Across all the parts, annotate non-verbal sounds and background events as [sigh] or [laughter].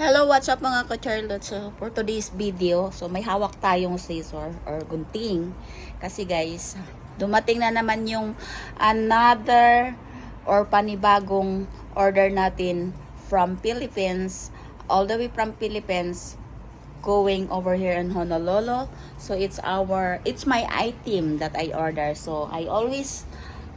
Hello, what's up mga ka-Charlotte? So, for today's video, so may hawak tayong scissor or gunting. Kasi guys, dumating na naman yung another or panibagong order natin from Philippines, all the way from Philippines, going over here in Honolulu. So, it's our, it's my item that I order. So, I always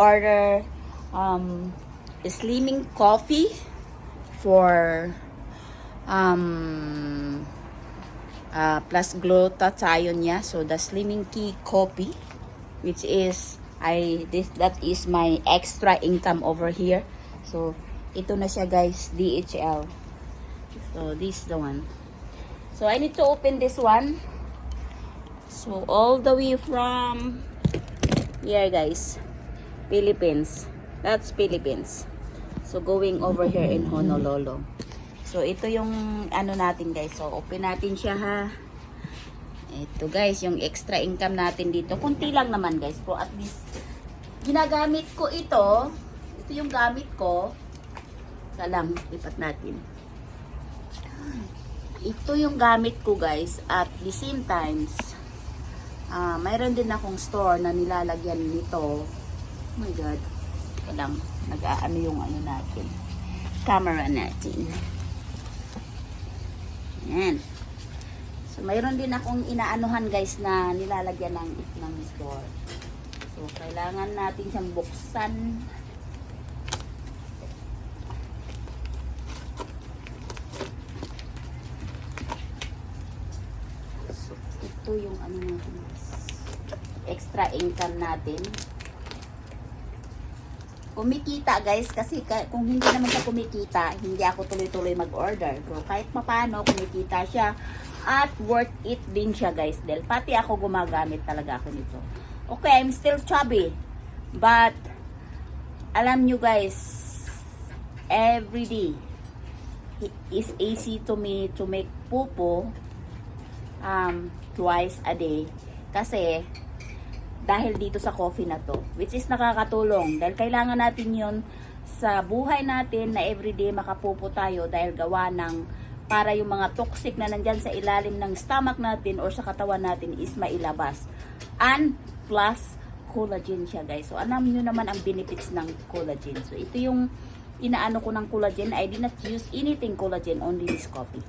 order um, slimming coffee for um, uh, plus glutathione niya. So, the Slimming Key Coffee, which is, I, this, that is my extra income over here. So, ito na siya guys, DHL. So, this is the one. So, I need to open this one. So, all the way from here guys, Philippines. That's Philippines. So, going over here in Honolulu. So, ito yung ano natin guys. So, open natin siya ha. Ito guys, yung extra income natin dito. Kunti lang naman guys. Pero at least, ginagamit ko ito. Ito yung gamit ko. Sa lang, lipat natin. Ito yung gamit ko guys. At the same times, ah mayroon din akong store na nilalagyan nito. Oh my God. Ito. Nag-aano yung ano natin. Camera natin. Yan. So, mayroon din akong inaanuhan guys na nilalagyan ng, ng store. So, kailangan natin siyang buksan. So, ito yung ano natin guys. Extra income natin. Kumikita guys kasi ka- kung hindi naman siya kumikita, hindi ako tuloy-tuloy mag-order. So kahit papano kumikita siya at worth it din siya guys. Dahil pati ako gumagamit talaga ako nito. Okay, I'm still chubby. But alam nyo guys, every day is easy to me to make pupo um, twice a day. Kasi dahil dito sa coffee na to which is nakakatulong. Dahil kailangan natin yon sa buhay natin na everyday makapupo tayo dahil gawa ng para yung mga toxic na nandyan sa ilalim ng stomach natin or sa katawan natin is mailabas. And plus collagen siya guys. So alam nyo naman ang benefits ng collagen. So ito yung inaano ko ng collagen. I did not use anything collagen only this coffee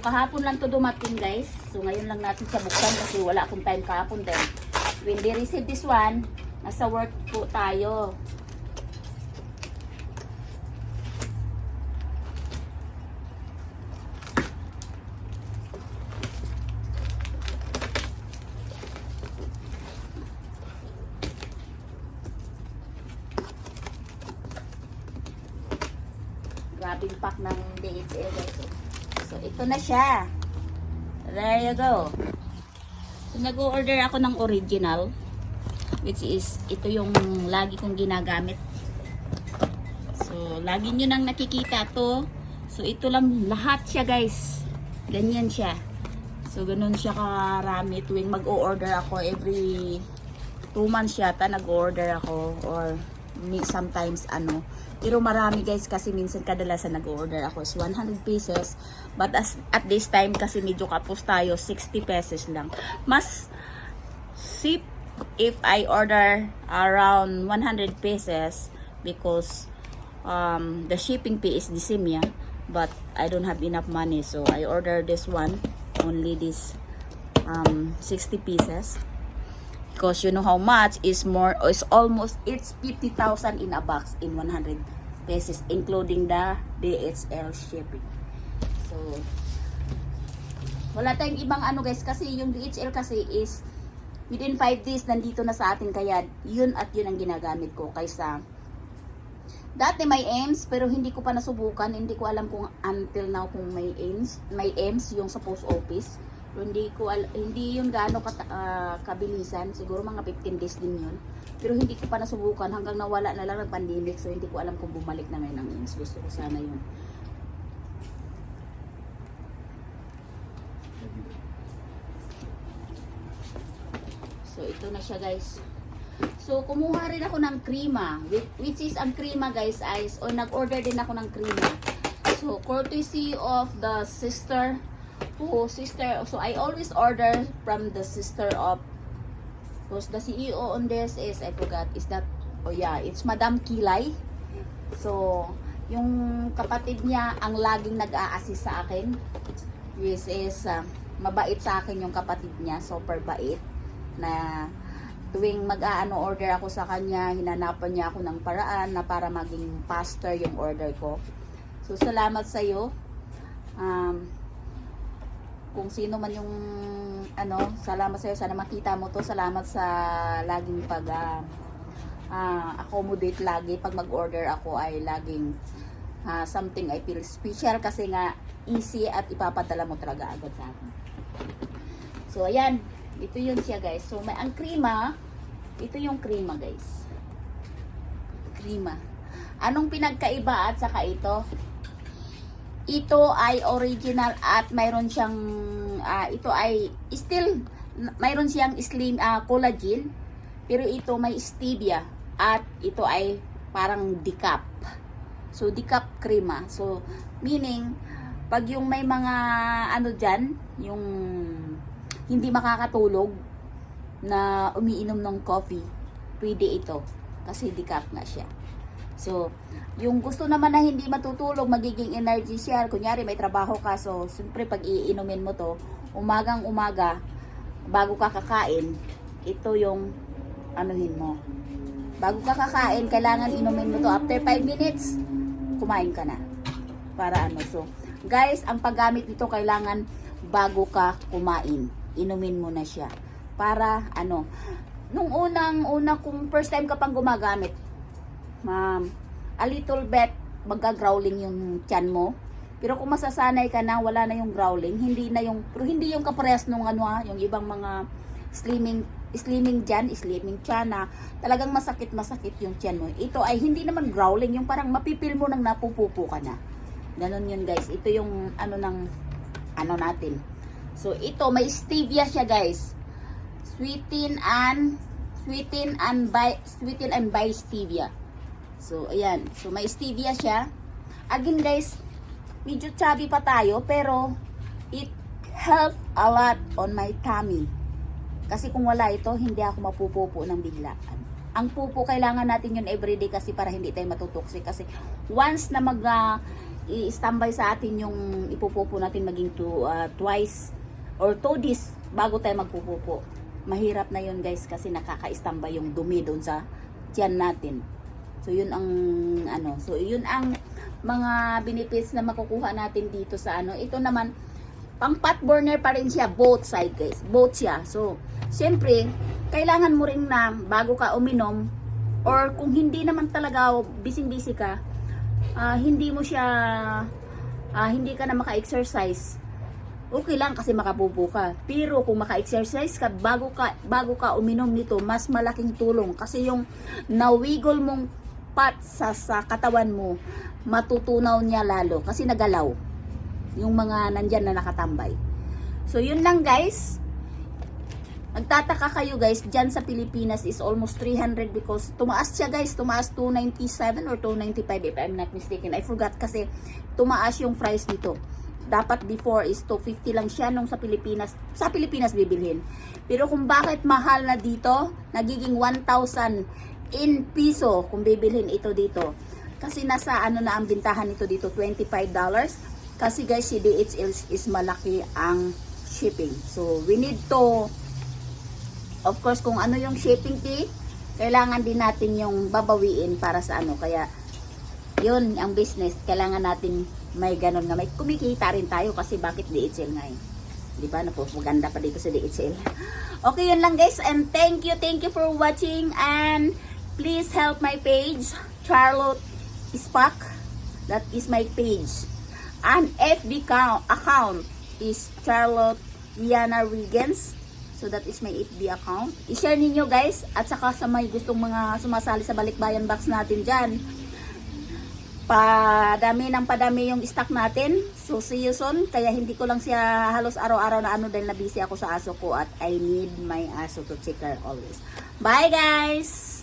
kahapon lang to dumating guys. So ngayon lang natin siya buksan kasi wala akong time kahapon din. When they receive this one, nasa work po tayo. Grabing pack ng DHL guys. So, ito na siya. There you go. So, nag-order ako ng original. Which is, ito yung lagi kong ginagamit. So, lagi nyo nang nakikita to. So, ito lang lahat siya guys. Ganyan siya. So, ganun siya karami tuwing mag-o-order ako every 2 months yata nag-order ako or sometimes ano pero marami guys kasi minsan kadalasan nag-order ako is 100 pesos but as, at this time kasi medyo kapos tayo 60 pesos lang. Mas sip if I order around 100 pesos because um, the shipping fee is the same yeah? But I don't have enough money so I order this one only this um, 60 pieces because you know how much is more is almost it's 50,000 in a box in 100 pesos including the DHL shipping. So wala tayong ibang ano guys kasi yung DHL kasi is within 5 days nandito na sa atin kaya yun at yun ang ginagamit ko kaysa dati may AIMS pero hindi ko pa nasubukan hindi ko alam kung until now kung may AIMS may AIMS yung sa post office hindi ko hindi yun gaano ka, uh, ah, kabilisan. Siguro mga 15 days din yun. Pero hindi ko pa nasubukan. Hanggang nawala na lang ng pandemic so hindi ko alam kung bumalik na ngayon ang ins gusto ko sana yun. So ito na siya guys. So kumuha rin ako ng krema which is ang krema guys is o nag order din ako ng krema so courtesy of the sister who, sister, so I always order from the sister of, who's the CEO on this is, I forgot, is that, oh yeah, it's Madam Kilay. So, yung kapatid niya ang laging nag-a-assist sa akin. Which is, uh, mabait sa akin yung kapatid niya, super bait. Na tuwing mag-aano order ako sa kanya, hinanapan niya ako ng paraan na para maging faster yung order ko. So, salamat sa iyo. Um, kung sino man yung ano, salamat sa iyo. Sana makita mo to. Salamat sa laging pag ah, ah, accommodate lagi pag mag-order ako ay laging ah, something I feel special kasi nga easy at ipapadala mo talaga agad sa akin. So ayan, ito yun siya guys. So may ang krima, ito yung krima guys. Krima. Anong pinagkaiba at saka ito? Ito ay original at mayroon siyang ah, ito ay still mayroon siyang slim ah, collagen pero ito may stevia at ito ay parang decaf. So decaf krema. So meaning pag yung may mga ano diyan, yung hindi makakatulog na umiinom ng coffee, pwede ito kasi decaf nga siya. So, yung gusto naman na hindi matutulog, magiging energy siya. Kunyari, may trabaho ka. So, siyempre, pag iinumin mo to, umagang umaga, bago ka kakain, ito yung anuhin mo. Bago ka kakain, kailangan inumin mo to. After 5 minutes, kumain ka na. Para ano. So, guys, ang paggamit nito, kailangan bago ka kumain. Inumin mo na siya. Para, ano, nung unang, una, kung first time ka pang gumagamit, ma'am, a little bit magga-growling yung tiyan mo. Pero kung masasanay ka na, wala na yung growling, hindi na yung, pero hindi yung kaparehas nung ano ha, yung ibang mga slimming, slimming dyan, slimming tiyan na talagang masakit, masakit yung tiyan mo. Ito ay hindi naman growling, yung parang mapipil mo nang napupupo ka na. Ganon yun guys. Ito yung ano ng, ano natin. So ito, may stevia siya guys. Sweeten and, sweeten and by, sweeten and by stevia. So, ayan. So, may stevia siya. Again, guys, medyo chubby pa tayo, pero it help a lot on my tummy. Kasi kung wala ito, hindi ako mapupupo ng biglaan. Ang pupo, kailangan natin yun everyday kasi para hindi tayo matutoxic. Kasi once na mag uh, i-standby sa atin yung ipupupo natin maging two, uh, twice or two days bago tayo magpupupo. Mahirap na yun guys kasi nakaka-standby yung dumi doon sa tiyan natin. So yun ang ano, so yun ang mga benefits na makukuha natin dito sa ano. Ito naman pang pot burner pa rin siya both side guys. Both siya. So syempre, kailangan mo rin na bago ka uminom or kung hindi naman talaga busy-busy ka, ah, hindi mo siya ah, hindi ka na maka-exercise okay lang kasi makapupo ka. Pero kung maka-exercise ka bago ka bago ka uminom nito, mas malaking tulong kasi yung nawigol mong pat sa, sa katawan mo, matutunaw niya lalo kasi nagalaw yung mga nandyan na nakatambay. So yun lang guys. Nagtataka kayo guys, dyan sa Pilipinas is almost 300 because tumaas siya guys, tumaas 297 or 295 if I'm not mistaken. I forgot kasi tumaas yung price nito dapat before is 250 lang siya nung sa Pilipinas sa Pilipinas bibilhin pero kung bakit mahal na dito nagiging 1,000 in piso kung bibilhin ito dito. Kasi nasa ano na ang bintahan nito dito 25 dollars. Kasi guys si DHL is malaki ang shipping. So we need to of course kung ano yung shipping fee kailangan din natin yung babawiin para sa ano. Kaya yun ang business. Kailangan natin may ganon nga. May kumikita rin tayo kasi bakit DHL nga eh. Di ba? Napupaganda pa dito sa DHL [laughs] okay yun lang guys. And thank you thank you for watching. And please help my page Charlotte Spak that is my page and FB count, account is Charlotte Rihanna Wiggins so that is my FB account i-share ninyo guys at saka sa may gustong mga sumasali sa balikbayan box natin dyan padami ng padami yung stock natin. So, see you soon. Kaya hindi ko lang siya halos araw-araw na ano dahil na busy ako sa aso ko at I need my aso to check her always. Bye guys!